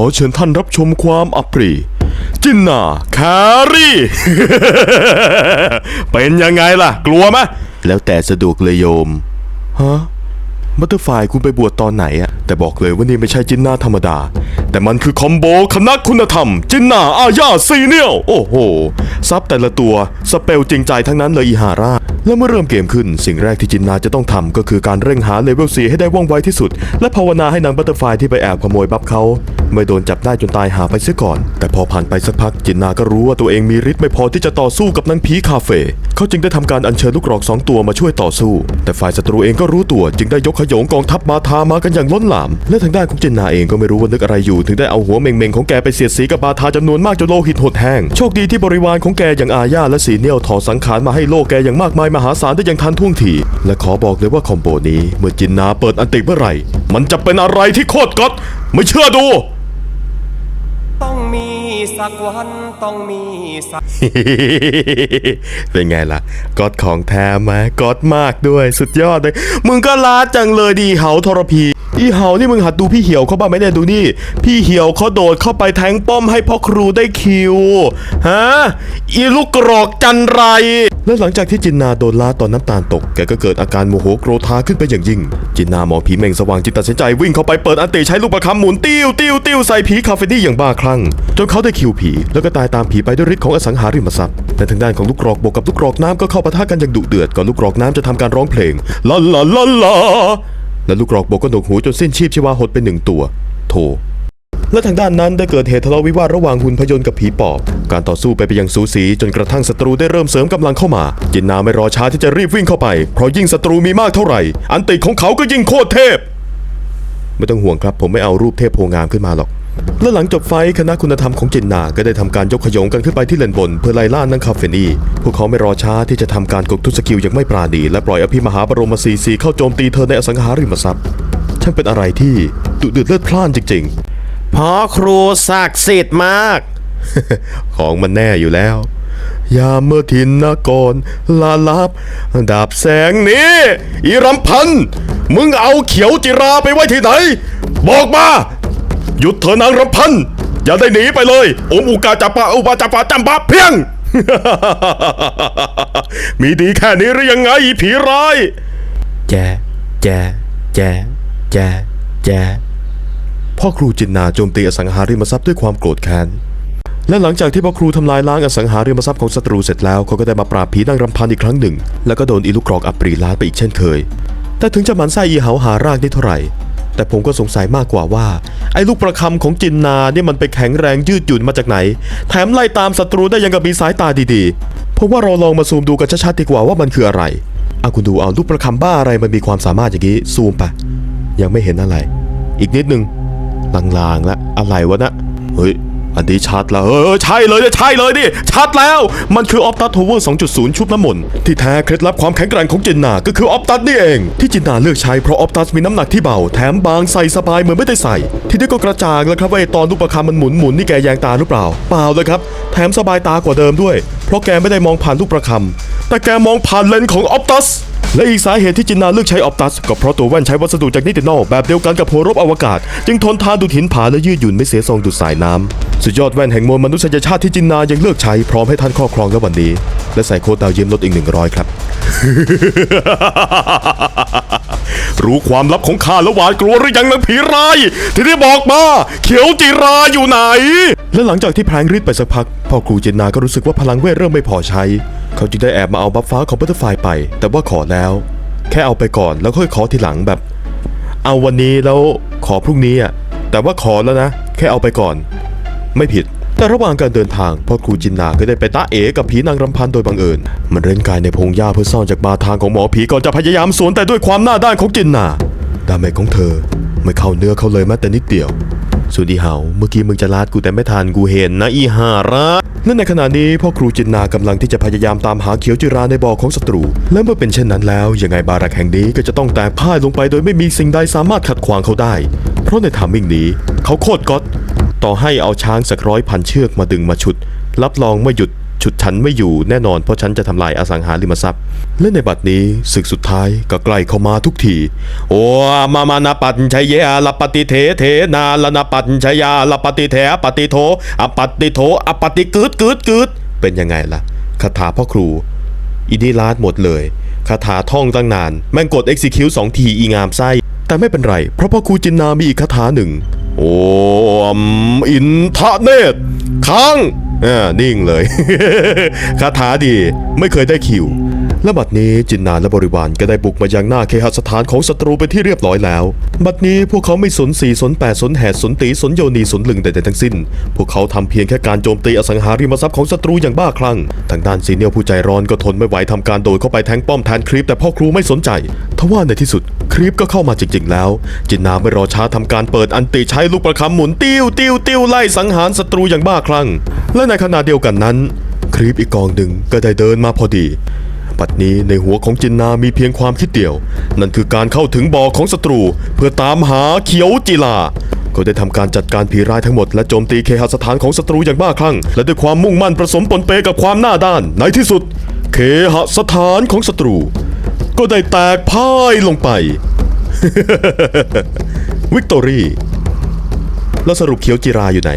อเชิญท่านรับชมความอัปรีจินนาคารีเป็นยังไงล่ะ กลัวไหมแล้วแต่สะดวกเลยโยม ฮะบัตเตอร์ไฟคุณไปบวชตอนไหนอะแต่บอกเลยว่านี่ไม่ใช่จินนาธรรมดา แต่มันคือคอมโบคณะคุณธรรม จินนาอาญาซีเนียลโอ้โห ซับแต่ละตัว สเปลจริงใจทั้งนั้นเลยอีหาราแล้วเมื่อเริ่มเกมขึ้น สิ่งแรกที่จินนาจะต้องทำก็คือการเร่งหาเลเวล4ให้ได้ว่องไวที่สุด และภาวนาให้นางบัตเตอร์ไฟที่ไปแอบขโมยบัฟเขา ไม่โดนจับได้จนตายหาไปเสียก่อน แต่พอผ่านไปสักพักจินนาก็รู้ว่าตัวเองมีฤทธิ์ไม่พอที่จะต่อสู้กับนางผีคาเฟ่เขาจึงได้ทำการอัญเชิญลูกกรอกสองตัวมาช่วยต่อสู้ แต่ฝ่ายศัตรูเองก็รู้ตัวจึงได้ยกขยงกองทัพมาทามากันอย่างล้นหลาม และทางด้านของจินนาเองก็ไม่รู้ว่านึกอะไรอยู่ถึงได้เอาหัวเม่งๆของแกไปเสียดสีกับบาทาจำนวนมากจนโลหิตหดแห้งโชคดีที่บริวารของแกอย่างอาญาและสีเนียวถอดสังขารมาให้โลกแกอย่างมากมายมหาศาลได้อย่างทันท่วงทีและขอบอกเลยว่าคอมโบนี้เมื่อจินนาเปิดอันติเมื่อไหร่ มันจะเป็นอะไรที่โคตรก๊อตไม่เชื่อดู สักวันต้องมีสักเป็นไงล่ะกอดของแท้ไหมกอดมากด้วยสุดยอดเลย มึงก็ลาจังเลยดีเหาทรพี อีเหานี่มึงหัดดูพี่เหี่ยวเขาบ้างไหมเนี่ยดูนี่ พี่เหี่ยวเขาโดดเข้าไปแทงป้อมให้พ่อครูได้คิวฮะอีลูกกรอกจันไร และหลังจากที่จินนาโดนลาตอนน้ำตาลตก แกก็เกิดอาการโมโหโกรธาขึ้นไปอย่างยิ่ง จินนาหมอผีเมงสว่างจิตตัดสินใจวิ่งเข้าไปเปิดอันติใช้ลูกประคำหมุนติ้วติ้วติ้วใส่ผีคาเฟนี่อย่างบ้าคลั่งจนเขาได้คิวผีแล้วก็ตายตามผีไปด้วยฤทธิ์ของอสังหาริมทรัพย์ในทางด้านของลูกกรอกบวกกับลูกกรอกน้ำก็เข้าปะทะกันอย่างดุเดือดก่อนลูกกรอกน้ำจะทำการร้องเพลงลาลาลาลา และลูกกรอกบกก็หนวกหูจนสิ้นชีพชีวาหดไปหนึ่งตัวโถและทางด้านนั้นได้เกิดเหตุทะเลาะวิวาทระหว่างหุ่นพยนต์กับผีปอบ การต่อสู้ไปไปอย่างสูสีจนกระทั่งศัตรูได้เริ่มเสริมกำลังเข้ามา จินนาไม่รอช้าที่จะรีบวิ่งเข้าไป เพราะยิ่งศัตรูมีมากเท่าไหร่ อันติของเขาก็ยิ่งโคตรเทพ ไม่ต้องห่วงครับผมไม่เอารูปเทพโพงามขึ้นมาหรอก และหลังจบไฟท์คณะคุณธรรมของจินนา ก็ได้ทำการยกขยงกันขึ้นไปที่เลนบน เพื่อไล่ล่านังคาเฟนีพวกเขาไม่รอช้าที่จะทำการกดทุกสกิลอย่างไม่ปราณี และปล่อยอภิมหาบรมซีซีเข้าโจมตีเธอในอสังหาริมทรัพย์ช่างเป็นอะไรที่ดุเดือดเลือดพล่านจริงๆพ่อครูศักดิ์สิทธิ์มาก ของมันแน่อยู่แล้ว ยามเมื่อทินนกรลาลับดาบแสงนี้อีรำพันธ์มึงเอาเขียวจิราไปไว้ที่ไหน บอกมา หยุดเถอะนางรำพัน อย่าได้หนีไปเลยอมอุกาจับปะอุปาจับปะจำปะเพียง มีดีแค่นี้หรือยังไงผีร้ายแจแจแจแจแจพ่อครูจินนาโจมตีอสังหาริมทรัพย์ด้วยความโกรธแค้นและหลังจากที่พ่อครูทำลายล้างอสังหาริมทรัพย์ของศัตรูเสร็จแล้วเขาก็ได้มาปราบผีนางรำพันอีกครั้งหนึ่ง แล้วก็โดนอีลูกกรอกอับปรีลาดไปอีกเช่นเคย แต่ถึงจะหมันไส้อีเหาหารากได้เท่าไหร่ แต่ผมก็สงสัยมากกว่าว่า ไอ้ลูกประคำของจินนาเนี่ยมันไปแข็งแรงยืดหยุ่นมาจากไหน แถมไล่ตามศัตรูได้ยังกับมีสายตาดีๆผมว่าเราลองมาซูมดูกันชัดๆดีกว่าว่ามันคืออะไรเอาคุณดูเอาลูกประคำบ้าอะไรมันมีความสามารถอย่างนี้ซูมไปยังไม่เห็นอะไร อีกนิดนึงลางๆแล้วอะไรวะนะเฮ้ย อันนี้ชัดแล้วเออใช่เลยนะใช่เลยดิชัดแล้ว มันคือออฟตัสโทเวอร์2.0 ชุบน้ำมนต์ที่แท้เคล็ดลับความแข็งแกร่งของจินนา ก็คือออฟตัสนี่เอง ที่จินนาเลือกใช้เพราะออฟตัสมีน้ำหนักที่เบา แถมบางใส่สบายเหมือนไม่ได้ใส่ ที่นี่ก็กระจ่างแล้วครับว่าไอตอนลูกประคำมันหมุนหมุนนี่แกแยงตาหรือเปล่า เปล่าเลยครับ แถมสบายตากว่าเดิมด้วย เพราะแกไม่ได้มองผ่านลูกประคำแต่แกมองผ่านเลนส์ของออฟตัสและอีกสาเหตุที่จินนาเลือกใช้ออปตัส ก็เพราะตัวแว่นใช้วัสดุจากนิตินอลแบบเดียวกันกับหัวรบอวกาศ จึงทนทานดูดหินผาและยืดหยุ่นไม่เสียทรงดูดสายน้ำ สุดยอดแว่นแห่งมวลมนุษยชาติที่จินนายังเลือกใช้พร้อมให้ท่านครอบครองในวันนี้ และใส่โค้ดดาวเยี่ยมลดอีก 100 ครับ รู้ความลับของข้าแล้วหวาดกลัวหรือยังนางผีร้าย ที่ได้บอกมา เขียวจิราอยู่ไหน และหลังจากที่พลางฤทธิ์ไปสักพักพ่อครูจินนาก็รู้สึกว่าพลังเวทเริ่มไม่พอใช้ เขาจึงได้แอบมาเอาบัฟฟ้าของบัตเตอร์ไฟไป แต่ว่าขอแล้ว แค่เอาไปก่อนแล้วค่อยขอทีหลังแบบ เอาวันนี้แล้วขอพรุ่งนี้อะแต่ว่าขอแล้วนะ แค่เอาไปก่อน ไม่ผิด แต่ระหว่างการเดินทางพ่อครูจินนาก็ได้ไปตาเอกับผีนางรำพันโดยบังเอิญ มันเร้นกายในพงหญ้าเพื่อซ่อนจากบาทางของหมอผีก่อนจะพยายามสวนแต่ด้วยความหน้าด้านของจินนาดาเมจของเธอไม่เข้าเนื้อเขาเลยแม้แต่นิดเดียวส่วนอีเหาเมื่อกี้มึงจะลาดกูแต่ไม่ทันกูเห็นนะอีหาระและในขณะนี้พ่อครูจินนากำลังที่จะพยายามตามหาเขียวจิราในบ่อของศัตรู และเมื่อเป็นเช่นนั้นแล้ว ยังไงบารักแห่งนี้ก็จะต้องแตกพ่ายลงไปโดยไม่มีสิ่งใดสามารถขัดขวางเขาได้ เพราะในทามมิ่งนี้ เขาโคตรก๊อต ต่อให้เอาช้างสักร้อยพันเชือกมาดึงมาฉุด รับรองไม่หยุดฉุดฉันไม่อยู่แน่นอนเพราะฉันจะทำลายอสังหาริมทรัพย์ และในบัดนี้ศึกสุดท้ายก็ใกล้เข้ามาทุกที โอ้มามานาปัญชยยาลปฏิเทเทนาลนาปัญชยาลปฏิเทอปฏิโทอปฏิโทอปฏิกึดกึดกึดเป็นยังไงล่ะคาถาพ่อครู อินีลาดหมดเลยคาถาท่องตั้งนาน แม่งกด execute สองทีอีงามไส้แต่ไม่เป็นไร เพราะพ่อครูจินนามีอีกคาถาหนึ่ง โอมอินทะเนตค้างอ่านิ่งเลย คาถาดีไม่เคยได้คิว และบัดนี้จินนาและบริวารก็ได้บุกมายังหน้าเคหสถานของศัตรูเป็นที่เรียบร้อยแล้ว บัดนี้พวกเขาไม่สนสีสนแปดสนแหดสนตีสนโยนีสนลึงใดๆทั้งสิ้น พวกเขาทำเพียงแค่การโจมตีอสังหาริมทรัพย์ของศัตรูอย่างบ้าคลั่ง ทางด้านซีเนียลผู้ใจร้อนก็ทนไม่ไหวทำการโดดเข้าไปแทงป้อมแทนครีปแต่พ่อครูไม่สนใจทว่าในที่สุดครีปก็เข้ามาจริงๆแล้ว จินนาไม่รอช้าทำการเปิดอันติใช้ลูกประคำหมุนติ้วติ้วติ้วไล่สังหารศัตรูอย่างบ้าคลั่ง และในขณะเดียวกันนั้นครีปอีกกองหนึ่งก็ได้เดินมาพอดี ปัดนี้ในหัวของจินนามีเพียงความคิดเดียว นั่นคือการเข้าถึงบ่อของศัตรู เพื่อตามหาเขียวจิลาก็ได้ทำการจัดการผีร้ายทั้งหมดและโจมตีเคหสถานของศัตรูอย่างบ้าคลั่ง และด้วยความมุ่งมั่นผสมปนเปกับความหน้าด้าน ในที่สุด เคหสถานของศัตรู ก็ได้แตกพ่ายลงไป วิกตอรี่ แล้วสรุปเขียวจิราอยู่ไหน